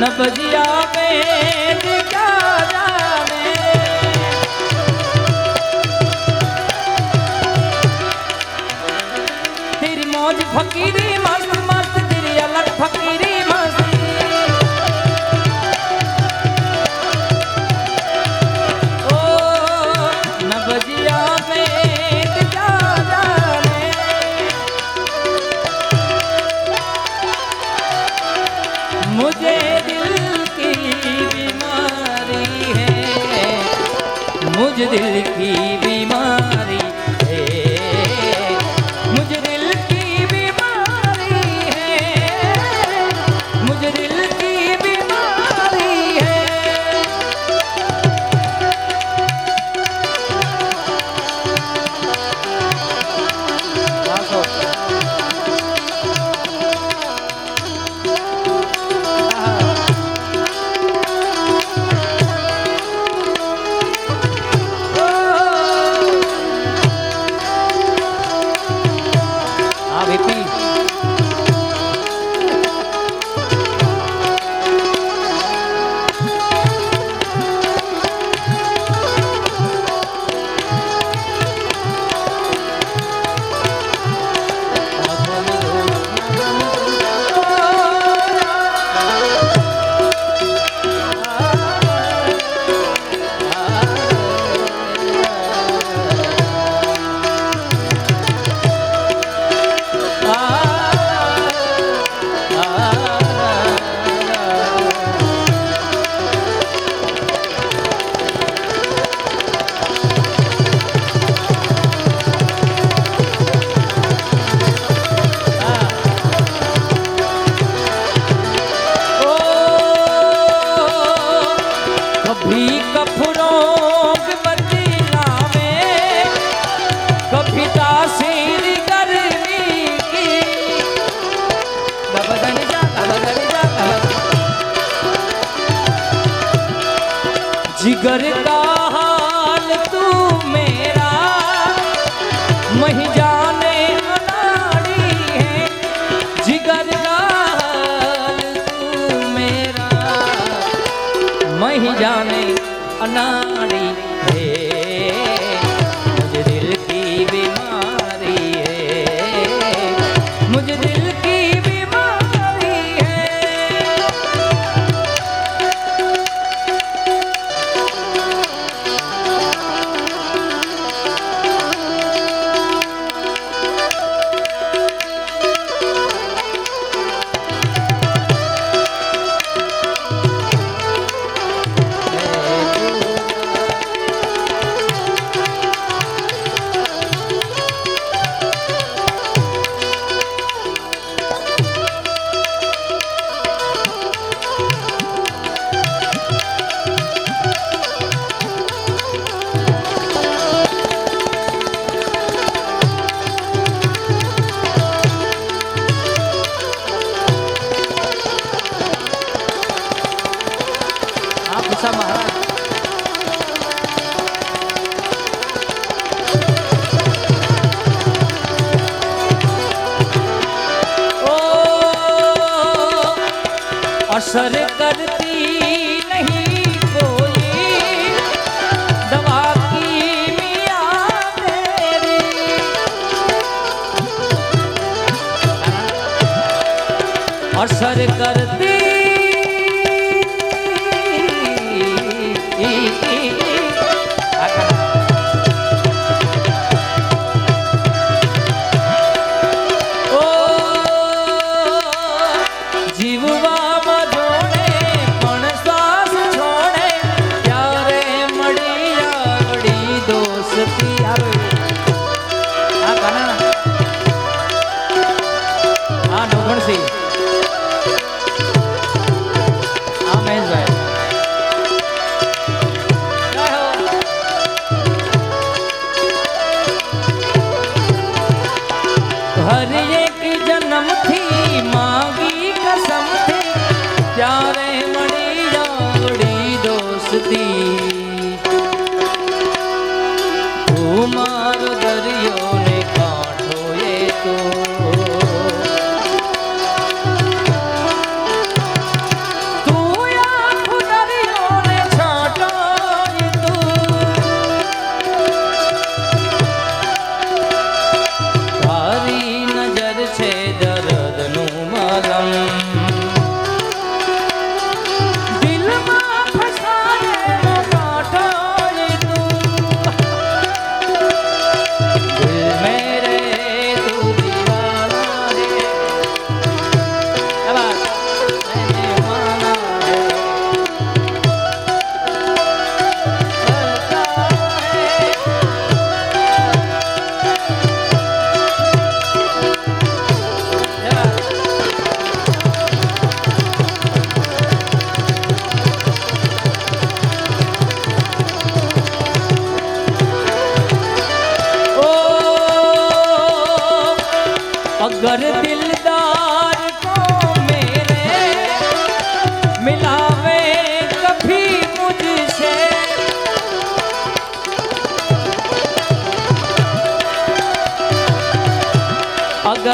નભજિયા વેદ ક્યાં જાને ती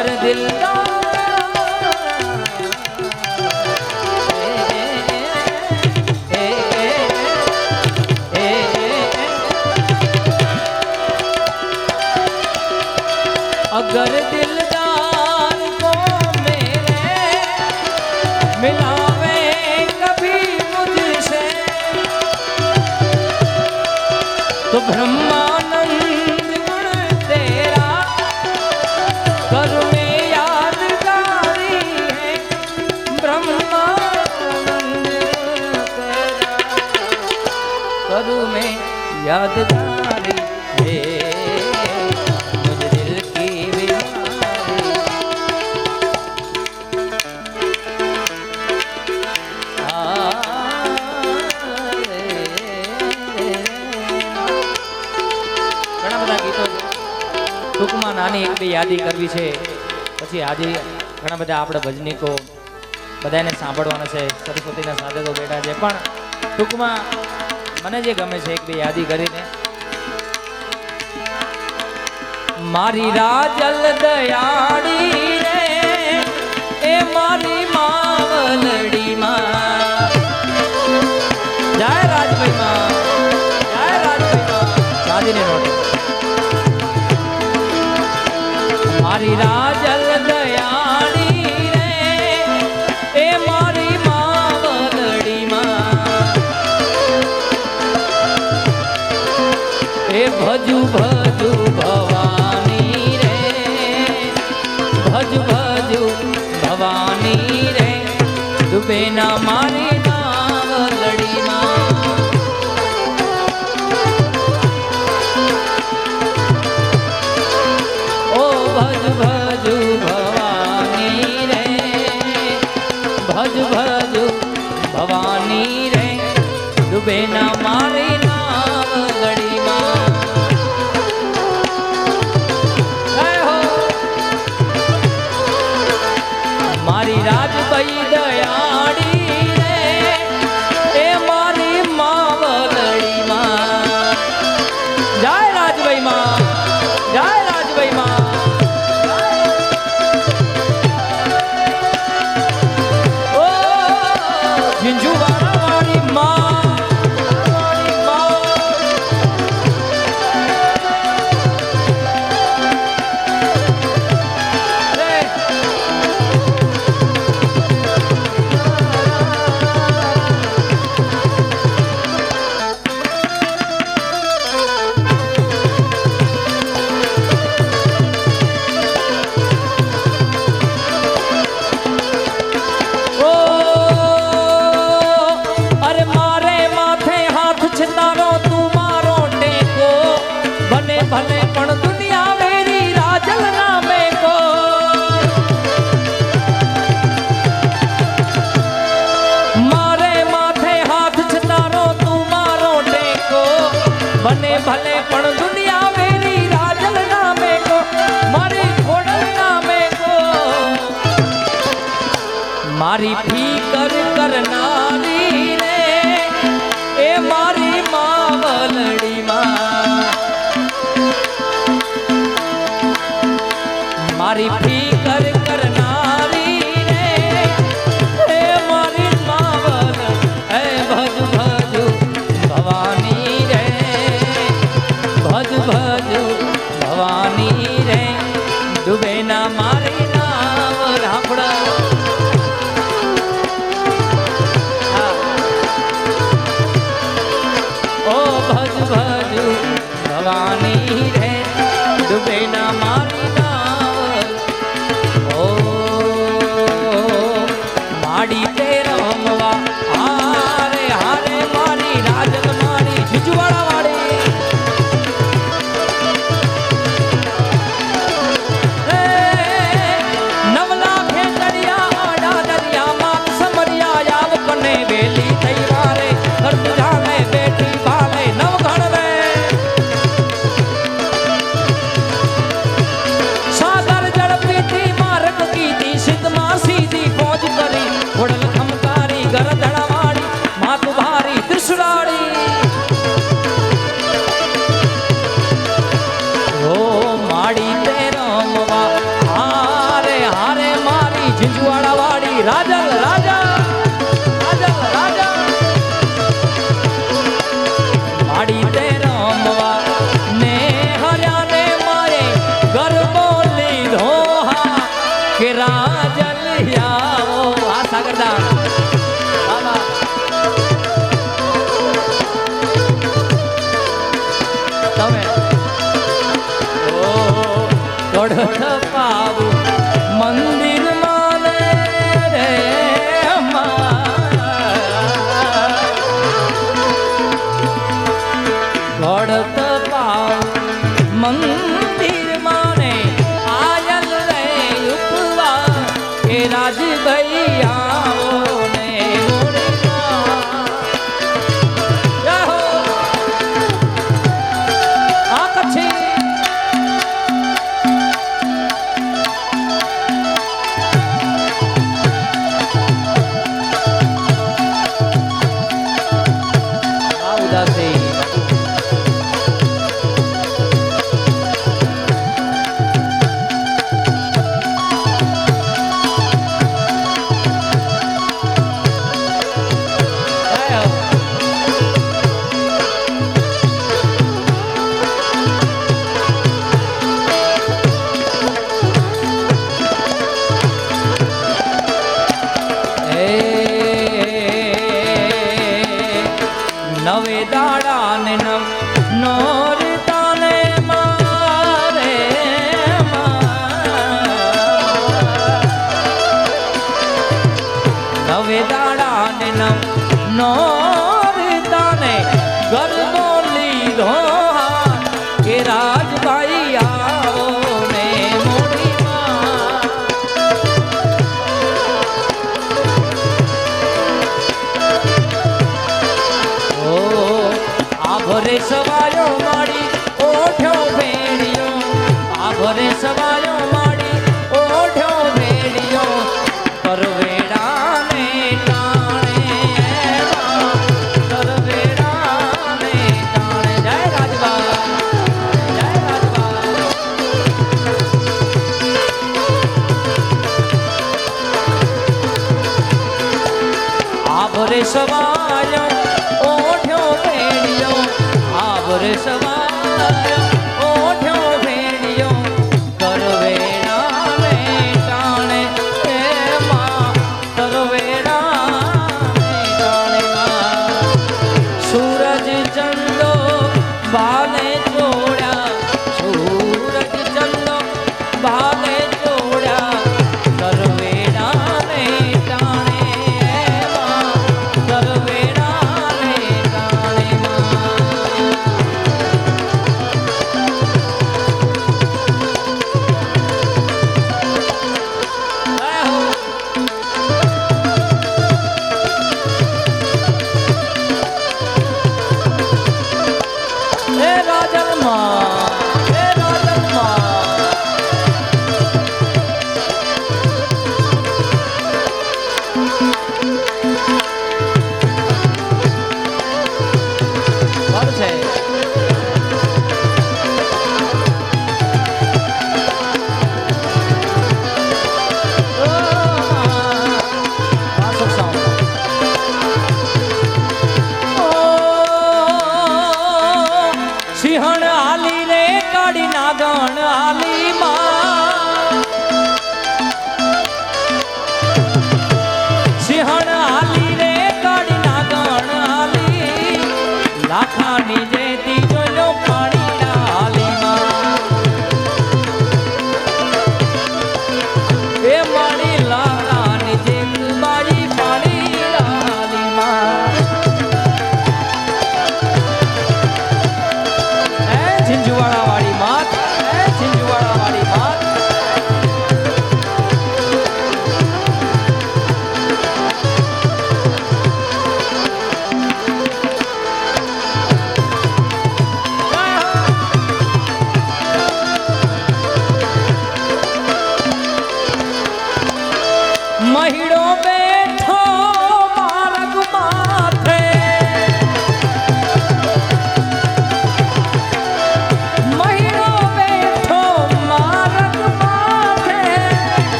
अगर दिल अगर मेरे मिलावे कभी तो ब्रह्मानंद करू में यादगारी है मुझ दिल की बीमारी ઘણા બધા ગીતો છે. ટૂંકમાં નાની એક બે યાદી કરવી છે પછી આજે ઘણા બધા આપણે ભજનીકો બધાને સાંભળવાના છે સરસ્વતીના સાધકો બેઠા છે પણ ટૂંકમાં મને જે ગમે છે એક બે યાદી કરીને. મારી રાજલ દયાળી રે. ડૂબેના મારી ભવાની રે ભજ ભજુ ભવાની રે ડૂબેના મારી નાવલડીમાં જય હો મારી ફીકર કરનારી રે, એ મારી માવલડી માં મારી ફીકર કરનારી રે, એ મારી માવલ હે ભજ ભજ ભવાની રે, ભજ ભજ ભવાની રે ડૂબે ના મારી નામ રાપડા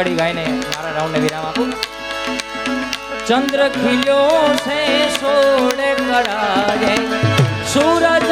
કડી ગાઈને મારા રાઉન્ડને વિરામ આપું. ચંદ્ર ખીલ્યો છે સોડે કડારે સૂરજ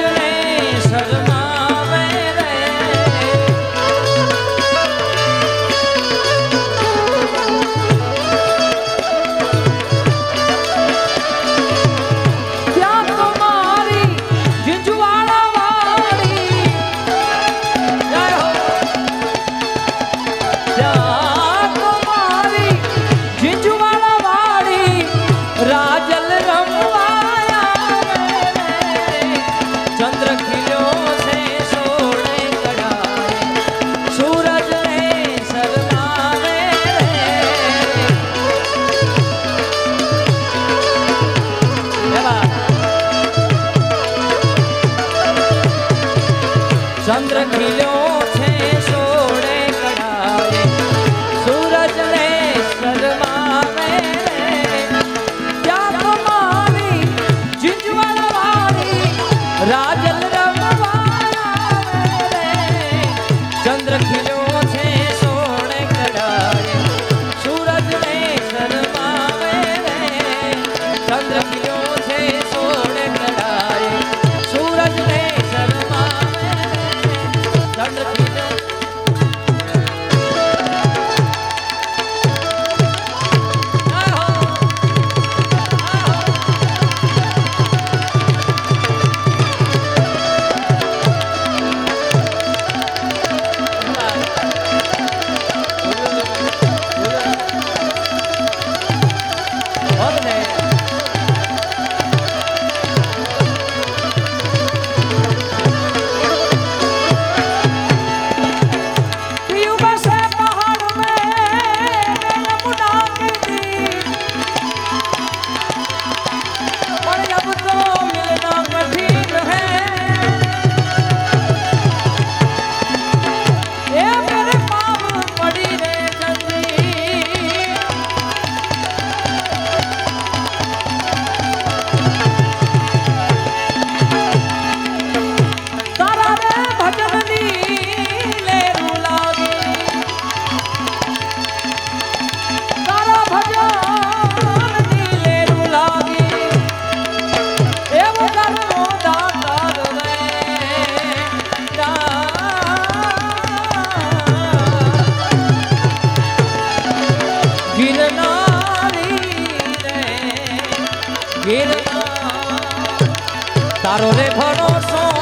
મારો રે ભરોસો.